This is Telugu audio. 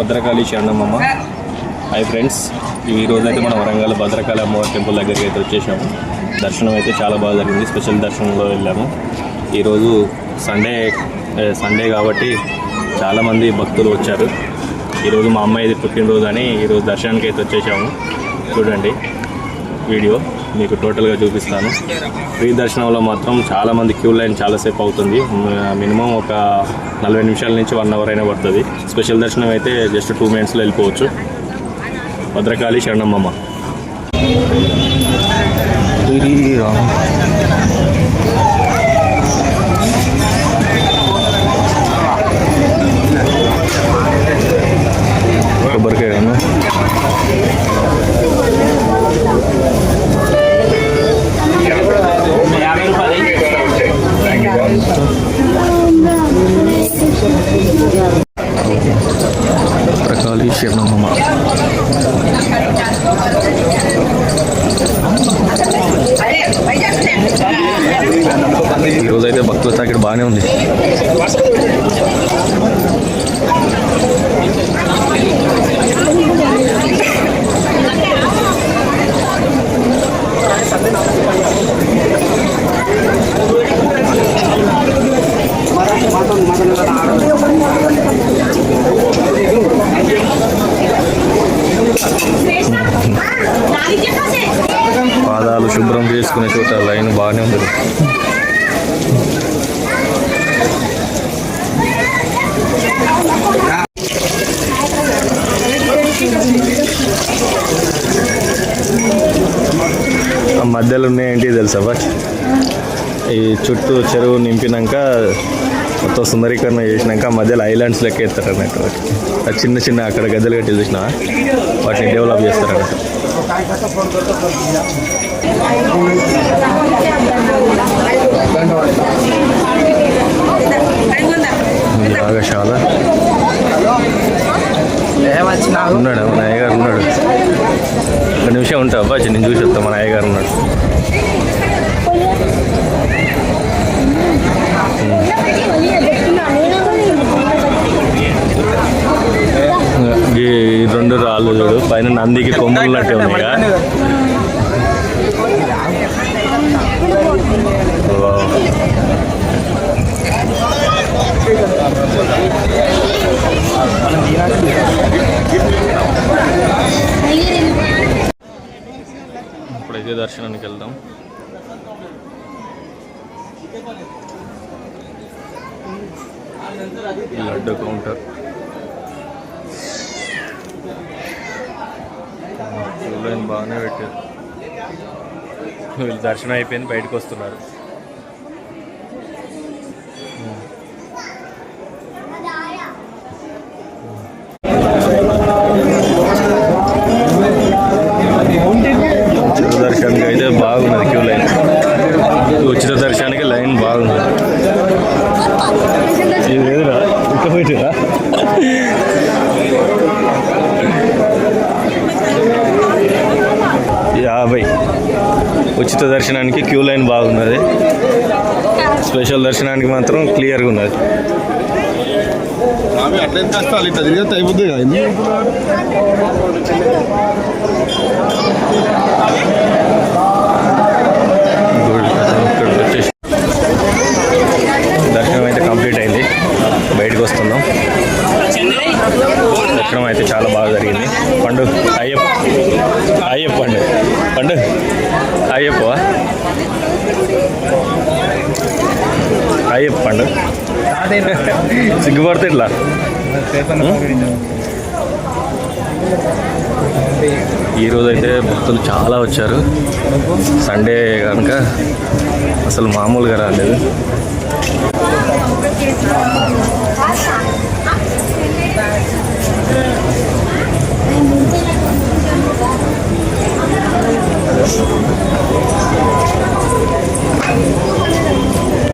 భద్రకాళి శరణమ్మ హాయ్ ఫ్రెండ్స్ ఈ అయితే మనం వరంగల్ భద్రకాళి అమ్మవారి టెంపుల్ దగ్గరికి అయితే వచ్చేసాము. దర్శనం అయితే చాలా బాగా జరిగింది. స్పెషల్ దర్శనంలో వెళ్ళాము. ఈరోజు సండే సండే కాబట్టి చాలామంది భక్తులు వచ్చారు. ఈరోజు మా అమ్మాయిది పుట్టినరోజు అని ఈరోజు దర్శనానికి అయితే వచ్చేసాము. చూడండి వీడియో. మీకు టోటల్గా చూపిస్తాను. ఫ్రీ దర్శనంలో మాత్రం చాలామంది క్యూ లైన్ చాలాసేపు అవుతుంది. మినిమం ఒక నలభై నిమిషాల నుంచి వన్ అవర్ అయినా పడుతుంది. స్పెషల్ దర్శనం అయితే జస్ట్ టూ మినిట్స్లో వెళ్ళిపోవచ్చు. భద్రకాళి శరణమ్మమ్మ భద్రకాళి శరణమ్మ ఈరోజు అయితే భక్తుల తాకిడి బాగానే ఉంది. శుభ్రం చేసుకునే చోట లైన్ బాగానే ఉంది. ఆ మధ్యలో ఉన్నాయంటే తెలుసా బట్ ఈ చుట్టూ చెరువు నింపినాక మొత్తం సుందరీకరణ చేసినాక మధ్యలో ఐలాండ్స్ లెక్క ఎత్తారు అన్నట్టు ఆ చిన్న చిన్న అక్కడ గద్దెలు కట్టి చూసిన వాటిని డెవలప్ చేస్తారు అన్నట్టు యాగశాల ఉన్నాడు? మన అయ్యగారు ఉన్నాడు. ఒక నిమిషం ఉంటా అబ్బా నేను చూసి వస్తా మన అయ్యగారు ఉన్నాడు. పైన నందికి కొమ్ములున్నట్టే వావ్. ఇప్పుడైతే దర్శనానికి వెళ్దాం. లడ్డు కౌంటర్. లైన్ బాగానే పెట్టారు వీళ్ళు దర్శనం అయిపోయింది బయటకు వస్తున్నారు. ఉచిత దర్శనానికి అయితే బాగున్నది క్యూ లైన్. ఉచిత దర్శనానికి లైన్ బాగుంది ఇది లేదురా ఇంకా పోయిరా ఉచిత దర్శనానికి క్యూ లైన్ బాగున్నది. స్పెషల్ దర్శనానికి మాత్రం క్లియర్గా ఉన్నది. ఆమె అట్లా కష్టాలు ఇట్లా తిరిగితే అయిపోతుంది కదా ఎందుకు గుడ్. ఇక్కడికి వచ్చేసి దర్శనం అయితే కంప్లీట్ అయింది బయటకు వస్తున్నాం దర్శనం అయితే చాలా బాగా జరిగింది పండు అయ్యప్ప అయ్యప్ప పండు. అయ్యప్ప అయ్యప్ప పండు. సిగ్గుపడితే ఇట్లా ఈరోజు అయితే భక్తులు చాలా వచ్చారు. సండే కనుక అసలు మామూలుగా రాలేదు.